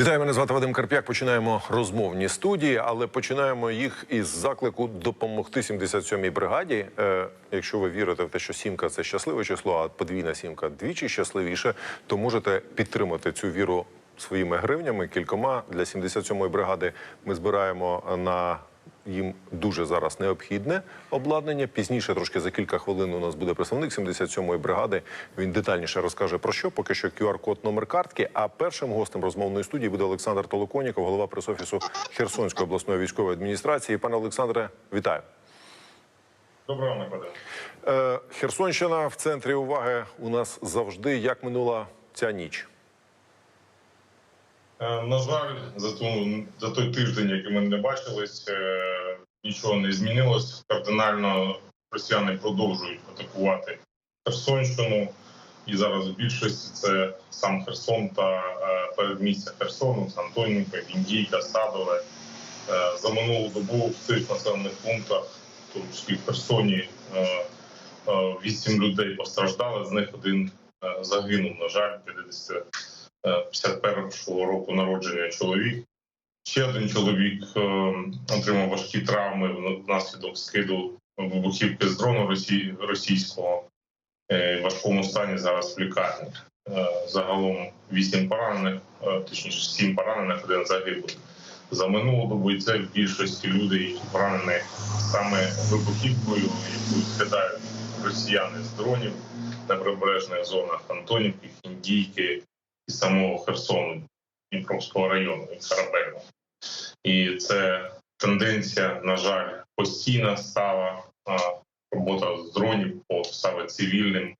Вітаю, мене звати Вадим Карп'як. Починаємо розмовні студії, але починаємо їх із заклику допомогти 77-й бригаді. Е, якщо ви вірите в те, що сімка це щасливе число, а подвійна сімка двічі щасливіше, то можете підтримати цю віру своїми гривнями. Кількома для 77-ї бригади ми збираємо на їм дуже зараз необхідне обладнання. Пізніше, трошки за кілька хвилин, у нас буде представник 77-ї бригади. Він детальніше розкаже про що. Поки що QR-код номер картки. А першим гостем розмовної студії буде Олександр Толоконіков, голова пресофісу Херсонської обласної військової адміністрації. Пане Олександре, вітаю. Доброго Вадим. Е, Херсонщина в центрі уваги у нас завжди. Як минула ця ніч? Е, На жаль, за ту за той тиждень, який ми не бачились, е, нічого не змінилось. Кардинально росіяни продовжують атакувати Херсонщину, і зараз в більшості це сам Херсон та передмістя Херсону, Антонівка, Віндійка, Садове. Е, За минулу добу в цих населених пунктах, в тому в Херсоні, е, е, вісім людей постраждали. З них один загинув. На жаль, 50 51-го року народження чоловік. Ще один чоловік е, отримав важкі травми внаслідок скиду вибухівки з дрону росі, російського. Е, в важкому стані зараз в лікарні. Е, загалом 8 поранених, точніше 7 поранених, один загиблий. За минулу добу і це в більшості людей, які поранені саме вибухівкою, яку скидають росіяни з дронів на прибережних зонах Антонівки, Хіндійки і самого Херсону, Дніпровського району і Карабельного. І це тенденція, на жаль, постійна стала робота з дронів по саме цивільним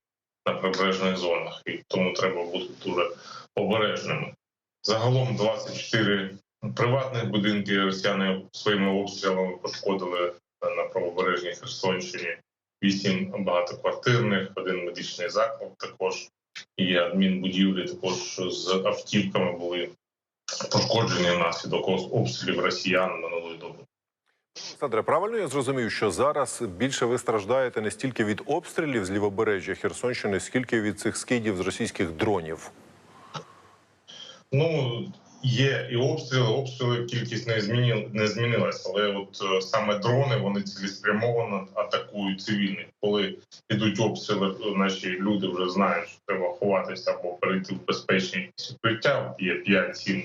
на прибережних зонах, і тому треба бути дуже обережними. Загалом 24 приватних будинки росіяни своїми обстрілами пошкодили на правобережній Херсонщині. Вісім багатоквартирних, один медичний заклад також і адмінбудівлі також з автівками були пошкоджені внаслідок обстрілів росіян минулої доби. Сандре, правильно я зрозумів, що зараз більше ви страждаєте не стільки від обстрілів з лівобережжя Херсонщини, скільки від цих скидів з російських дронів. Ну є і обстріли. Обстріли кількість не зміні не змінилася, але от е, саме дрони вони цілеспрямовано атакують цивільних. Коли йдуть обстріли, наші люди вже знають, що треба ховатися або перейти в безпечні укриття. Є 5, 7,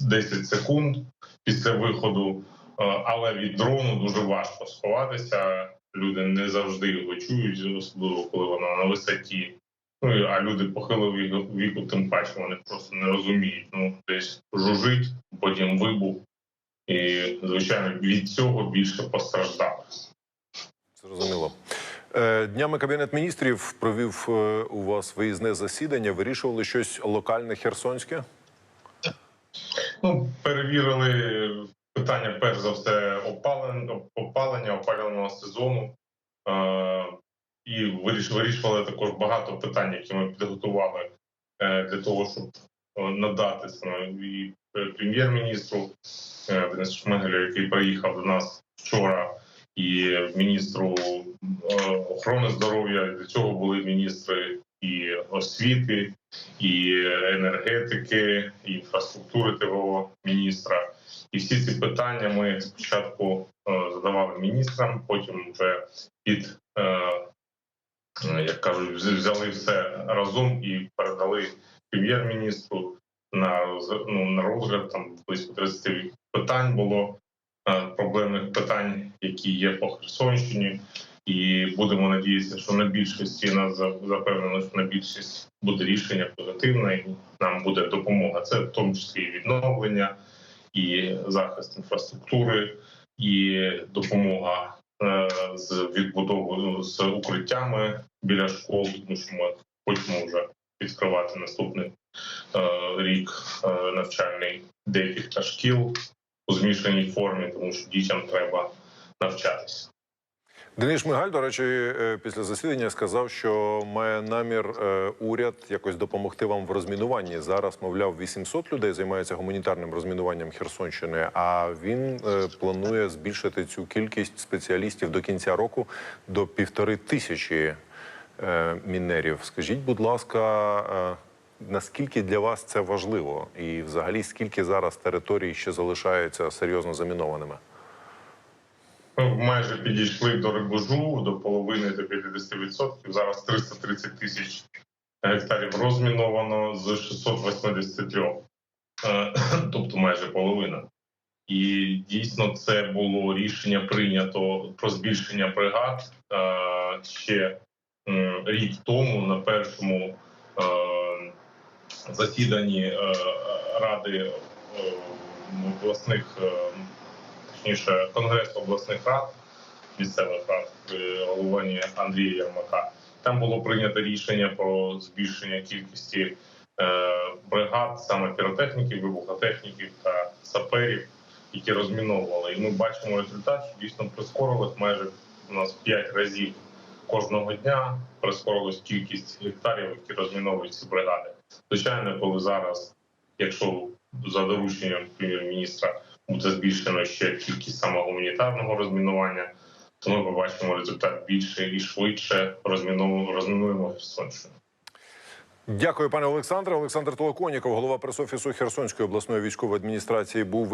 10 секунд після виходу. Е, Але від дрону дуже важко сховатися. Люди не завжди його чують, особливо коли вона на висоті. Ну а люди похилого віку, тим паче вони просто не розуміють. Ну десь жужить, потім вибух, і звичайно від цього більше постраждали. Зрозуміло. Е, Днями кабінет міністрів провів е, у вас виїзне засідання. Вирішували щось локальне херсонське. Ну перевірили питання, перш за все, опалення, опалення опалювального сезону. І виріш- вирішували також багато питань, які ми підготували е, для того, щоб е, надати і прем'єр-міністру е, Денису Шмигалю, який приїхав до нас вчора, і міністру охорони здоров'я. Для цього були міністри і освіти, і енергетики, і інфраструктури ТВО міністра. І всі ці питання ми спочатку задавали міністрам, потім вже під як кажуть, взяли все разом і передали прем'єр-міністру на ну, на розгляд. Там близько 30 питань було е, проблемних питань, які є по Херсонщині. І будемо надіятися, що на більшості нас за- запевнено, що на більшість буде рішення позитивне, і нам буде допомога. Це в тому числі і відновлення, і захист інфраструктури, і допомога е, з відбудовою з укриттями біля школ, тому що ми хочемо вже відкривати наступний е, рік е, навчальний декілька шкіл у змішаній формі, тому що дітям треба навчатися. Денис Шмигаль, до речі, е, після засідання сказав, що має намір е, уряд якось допомогти вам в розмінуванні. Зараз, мовляв, 800 людей займаються гуманітарним розмінуванням Херсонщини. А він е, планує збільшити цю кількість спеціалістів до кінця року до півтори тисячі мінерів. Скажіть, будь ласка, наскільки для вас це важливо? І взагалі скільки зараз територій ще залишаються серйозно замінованими? Майже підійшли до рубежу, до половини до 50%. Зараз 330 тисяч гектарів розміновано з 683, Е, тобто майже половина. І дійсно це було рішення прийнято про збільшення бригад е, ще рік тому на першому е, засіданні е, Ради е, обласних, е, точніше, Конгресу обласних рад, місцевих рад при головуванні Андрія Ярмака. Там було прийнято рішення про збільшення кількості е, бригад, саме піротехніків, вибухотехніків та саперів, які розміновували. І ми бачимо результат, що дійсно прискорилось майже у нас 5 разів кожного дня. Прискорилась кількість гектарів, які розміновують ці бригади. Звичайно, коли зараз, якщо за дорученням прем'єр-міністра буде збільшено ще кількість саме гуманітарного розмінування, то ми побачимо результат більше і швидше розміну- розмінуємо Херсонщину. Дякую, пане Олександре. Олександр Толоконіков, голова пресофісу Херсонської обласної військової адміністрації, був.